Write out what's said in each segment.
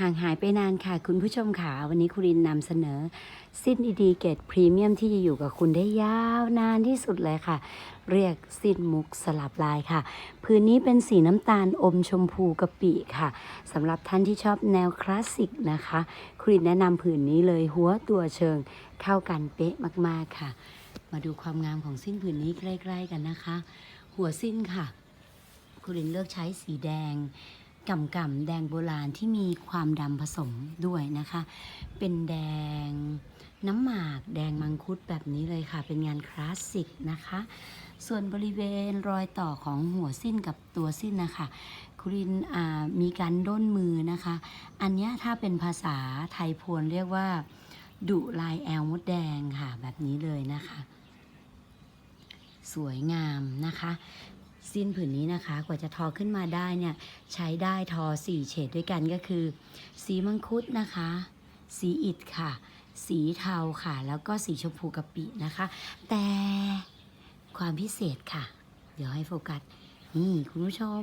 ห่างหายไปนานค่ะคุณผู้ชมค่ะวันนี้คุณรินนำเสนอ สิ้นดีๆเกรดพรีเมียมที่จะอยู่กับคุณได้ยาวนานที่สุดเลยค่ะ เรียกสิ้นมุกสลับลายค่ะ พื้นนี้เป็นสีน้ำตาลอมชมพูกะปิค่ะสำหรับท่านที่ชอบแนวคลาสสิกนะคะคุณรินแนะนำผืนนี้เลยหัวตัวเชิงเข้ากันเป๊ะมากๆค่ะ มาดูความงามของสิ้นผืนนี้ใกล้ ๆ กันนะคะ หัวสิ้นค่ะคุณรินเลือกใช้สีแดง ก่ำก่ำๆแดงโบราณที่มีความดำผสมด้วยนะคะ เป็นแดงน้ำหมากแดงมังคุดแบบนี้เลยค่ะ เป็นงานคลาสสิกนะคะ ส่วนบริเวณรอยต่อของหัวสิ้นกับตัวสิ้นนะคะคุรินอ่ามีการด้นมือนะคะ อันนี้ถ้าเป็นภาษาไทยพวนเรียกว่า ดุลายแอลมดแดงค่ะ แบบนี้เลยนะคะ สวยงามนะคะ สิ้นผืนนี้นะคะ กว่าจะทอขึ้นมาได้เนี่ย ใช้ได้ทอ 4 เฉดด้วยกันก็คือ สีมังคุดนะคะ สีอิดค่ะ สีเทาค่ะ แล้วก็สีชมพูกะปินะคะ แต่ความพิเศษค่ะ เดี๋ยวให้โฟกัส นี่คุณผู้ชม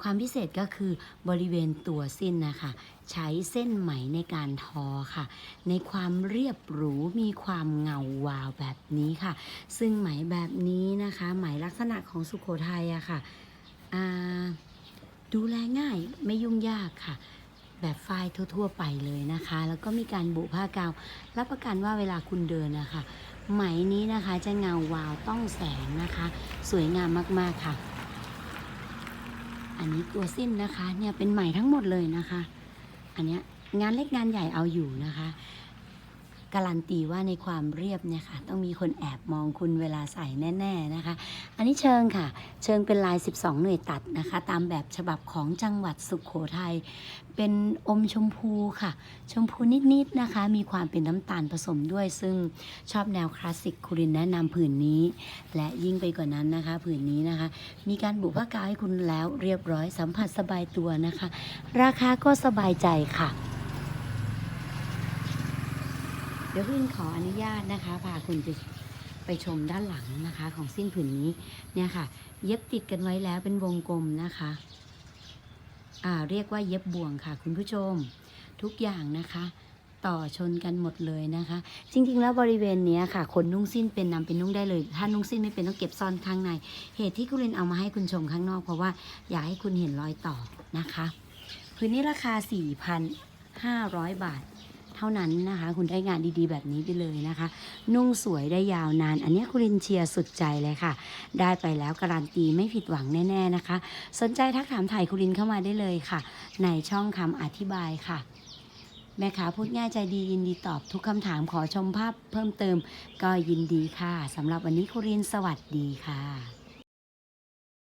ความพิเศษก็คือบริเวณตัวสิ้นนะคะ ใช้เส้นไหมในการทอค่ะ ในความเรียบหรูมีความเงาวาวแบบนี้ค่ะ ซึ่งไหมแบบนี้นะคะ ไหมลักษณะของสุโขทัยอะค่ะดูแลง่ายไม่ยุ่งยากค่ะ แบบฝ้ายทั่ว ๆ ไปเลยนะคะ แล้วก็มีการบุผ้ากาวรับประกันว่าเวลาคุณเดินนะคะไหมนี้นะคะจะเงาวาวต้องแสงนะคะ สวยงามมากๆค่ะ อันนี้ตัวสิ้นนะคะ เนี่ยเป็นใหม่ทั้งหมดเลยนะคะ อันเนี้ยงานเล็กงานใหญ่เอาอยู่นะคะ การันตีว่าในความเรียบเนี่ยค่ะต้องมีคนแอบมองคุณเวลาใส่แน่ ๆนะคะ อันนี้เชิงค่ะ เชิงเป็นลาย 12 หน่วยตัดนะคะ ตามแบบฉบับของจังหวัดสุขโขทัยเป็นอมชมพูค่ะ ชมพูนิดๆนะคะ มีความเป็นน้ำตาลผสมด้วย ซึ่งชอบแนวคลาสสิกคุรินแนะนำผืนนี้ และยิ่งไปกว่านั้นนะคะ ผืนนี้นะคะ มีการบุผ้ากาวให้คุณแล้วเรียบร้อยสัมผัสสบายตัวนะคะ ราคาก็สบายใจค่ะ เดี๋ยวคุณขออนุญาตนะคะพาคุณไปไปชมด้านหลังนะคะ ของสิ้นผืนนี้เนี่ยค่ะ เย็บติดกันไว้แล้วเป็นวงกลมนะคะอ่าเรียกว่าเย็บบ่วงค่ะ คุณผู้ชมทุกอย่างนะคะ ต่อชนกันหมดเลยนะคะ จริงๆ แล้วบริเวณเนี้ยค่ะ คนนุ่งสิ้นเป็นนำเป็นนุ่งได้เลย ถ้านุ่งสิ้นไม่เป็นต้องเก็บซ่อนข้างใน เหตุที่คุณเรนเอามาให้คุณชมข้างนอก เพราะว่าอยากให้คุณเห็นรอยต่อนะคะ พื้นนี้ราคา 4,500 บาท ท่านั้นนะคะ คุณได้งานดีๆ แบบนี้ไปเลยนะคะ นุ่งสวยได้ยาวนาน อันนี้คุณรินเชียร์สุดใจเลยค่ะ ได้ไปแล้วการันตีไม่ผิดหวังแน่ ๆนะคะ สนใจทักถามถ่ายคุณรินเข้ามาได้เลยค่ะ ในช่องคำอธิบายค่ะแม่ค้าพูดง่ายใจดียินดีตอบทุกคำถามขอชมภาพเพิ่มเติม ก็ยินดีค่ะสำหรับวันนี้คุณรินสวัสดีค่ะ